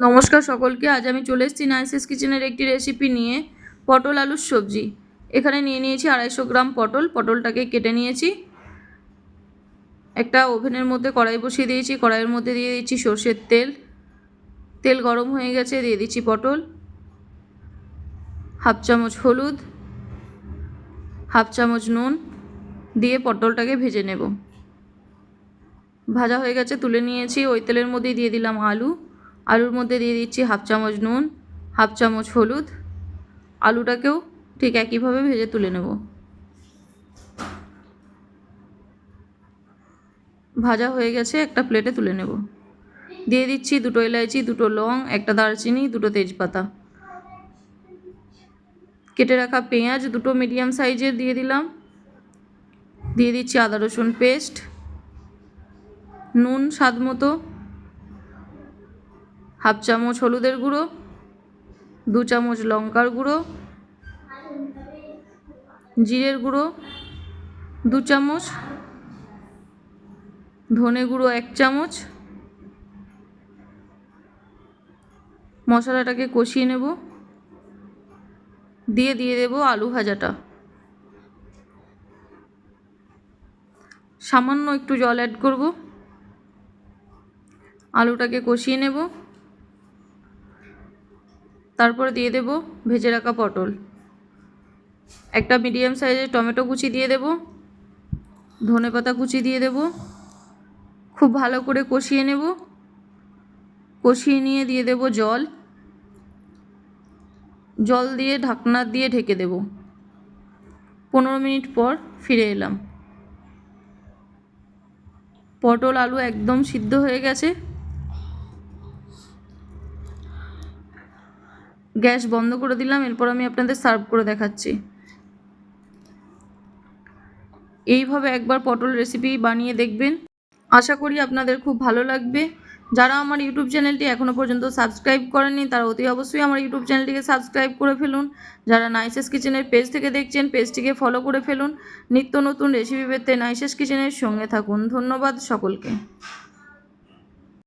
নমস্কার সকলকে, আজ আমি চলে এসেছি নাইসেস কিচেনের একটি রেসিপি নিয়ে, পটল আলুর সবজি। এখানে নিয়ে নিয়েছি আড়াইশো গ্রাম পটল, পটলটাকে কেটে নিয়েছি। একটা ওভেনের মধ্যে কড়াই বসিয়ে দিয়েছি, কড়াইয়ের মধ্যে দিয়ে দিচ্ছি সর্ষের তেল। তেল গরম হয়ে গেছে, দিয়ে দিচ্ছি পটল। হাফ চামচ হলুদ, হাফ চামচ নুন, দিয়ে পটলটাকে ভেজে নেব। ভাজা হয়ে গেছে, তুলে নিয়েছি, ওই তেলের মধ্যেই দিয়ে দিলাম আলু। আলুর মধ্যে দিয়ে দিচ্ছি হাফ চামচ নুন, হাফ চামচ হলুদ। আলুটাকেও ঠিক একইভাবে ভেজে তুলে নেব। ভাজা হয়ে গেছে, একটা প্লেটে তুলে নেব। দিয়ে দিচ্ছি দুটো এলাইচি, দুটো লং, একটা দারচিনি, দুটো তেজপাতা। কেটে রাখা পেঁয়াজ, দুটো মিডিয়াম সাইজের দিয়ে দিলাম। দিয়ে দিচ্ছি আদা রসুন পেস্ট। নুন স্বাদ মতো হাফ চামচ হলুদের গুঁড়ো, দু চামচ লঙ্কার গুঁড়ো, জিরের গুঁড়ো, দু চামচ ধনে গুঁড়ো এক চামচ। মশলাটাকে কষিয়ে নেব। দিয়ে দিয়ে দেব আলু ভাজাটা। সামান্য একটু জল অ্যাড করব। আলুটাকে কষিয়ে নেব। তারপরে দিয়ে দেব ভেজে রাখা পটল। একটা মিডিয়াম সাইজের টমেটো কুচি দিয়ে দেব, ধনে পাতা কুচি দিয়ে দেব, খুব ভালো করে কষিয়ে নেব। কষিয়ে নিয়ে দিয়ে দেব জল। জল দিয়ে ঢাকনা দিয়ে ঢেকে দেব। পনেরো মিনিট পর ফিরে এলাম। পটল আলু একদম সিদ্ধ হয়ে গেছে। গ্যাস বন্ধ করে দিলাম, এরপর আমি আপনাদের সার্ভ করে দেখাচ্ছি। এইভাবে একবার পটল রেসিপি বানিয়ে দেখবেন। আশা করি আপনাদের খুব ভালো লাগবে। যারা আমার ইউটিউব চ্যানেলটি এখনও পর্যন্ত সাবস্ক্রাইব করেনি তারা অতি অবশ্যই আমার ইউটিউব চ্যানেলটিকে সাবস্ক্রাইব করে ফেলুন। যারা নাইসেস কিচেনের পেজ থেকে দেখছেন পেজটিকে ফলো করে ফেলুন। নিত্য নতুন রেসিপি পেতে নাইসেস কিচেনের সঙ্গে থাকুন। ধন্যবাদ সকলকে।